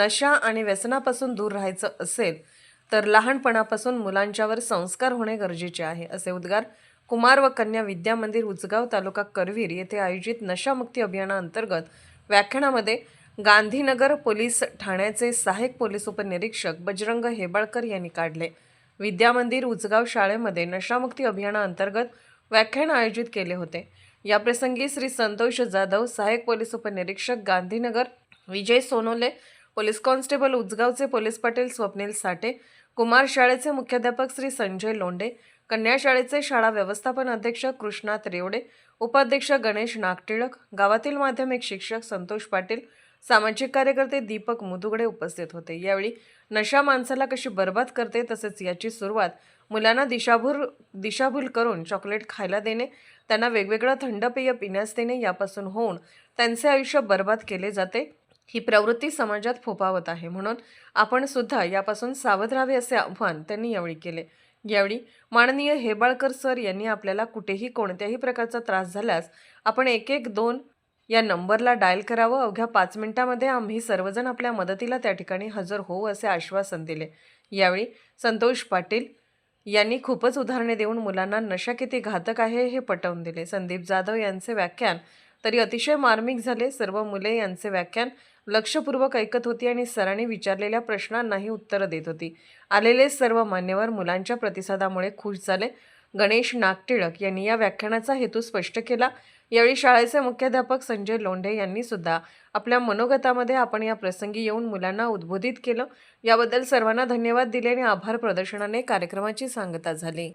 नशा आणि व्यसनापासून दूर राहायचं असेल तर लहानपणापासून मुलांच्यावर संस्कार होणे गरजेचे आहे असे उद्गार कुमार व कन्या विद्या मंदिर उचगाव तालुका करवीर येथे आयोजित नशामुक्ती अभियानाअंतर्गत व्याख्यानामध्ये गांधीनगर पोलीस ठाण्याचे सहाय्यक पोलीस उपनिरीक्षक बजरंग हेबाळकर यांनी काढले. विद्या मंदिर उचगाव शाळेमध्ये नशामुक्ती अभियानाअंतर्गत व्याख्यान आयोजित केले होते. याप्रसंगी श्री संतोष जाधव सहाय्यक पोलीस उपनिरीक्षक गांधीनगर विजय सोनोले पोलीस कॉन्स्टेबल उचगावचे पोलीस पाटील स्वप्नील साठे कुमार शाळेचे मुख्याध्यापक श्री संजय लोंडे कन्या शाळेचे शाळा व्यवस्थापन अध्यक्ष कृष्णा रेवडे उपाध्यक्ष गणेश नागटिळक गावातील माध्यमिक शिक्षक संतोष पाटील सामाजिक कार्यकर्ते दीपक मुदुगडे उपस्थित होते. यावेळी नशा माणसाला कशी बर्बाद करते तसेच याची सुरुवात मुलांना दिशाभूल दिशाभूल करून चॉकलेट खायला देणे त्यांना वेगवेगळं थंड पेय पिण्यास देणे यापासून होऊन त्यांचे आयुष्य बर्बाद केले जाते. ही प्रवृत्ती समाजात फोफावत आहे. म्हणून आपण सुद्धा यापासून सावध राहावे असे आव्हान त्यांनी यावेळी केले. यावेळी माननीय हेबाळकर सर यांनी आपल्याला कुठेही कोणत्याही प्रकारचा त्रास झाल्यास आपण एक एक दोन या नंबरला डायल करावं. अवघ्या पाच मिनिटामध्ये आम्ही सर्वजण आपल्या मदतीला त्या ठिकाणी हजर होऊ असे आश्वासन दिले. यावेळी संतोष पाटील यांनी खूपच उदाहरणे देऊन मुलांना नशा किती घातक आहे हे पटवून दिले. संदीप जाधव यांचे व्याख्यान तरी अतिशय मार्मिक झाले. सर्व मुले यांचे व्याख्यान लक्षपूर्वक ऐकत होती आणि सरांनी विचारलेल्या प्रश्नांनाही उत्तरं देत होती. आलेले सर्व मान्यवर मुलांच्या प्रतिसादामुळे खुश झाले. गणेश नागटिळक यांनी या व्याख्यानाचा हेतू स्पष्ट केला. यावेळी शाळेचे मुख्याध्यापक संजय लोंढे यांनी सुद्धा आपल्या मनोगतामध्ये आपण या प्रसंगी येऊन मुलांना उद्बोधित केलं. याबद्दल सर्वांना धन्यवाद दिले आणि आभार प्रदर्शनाने कार्यक्रमाची सांगता झाली.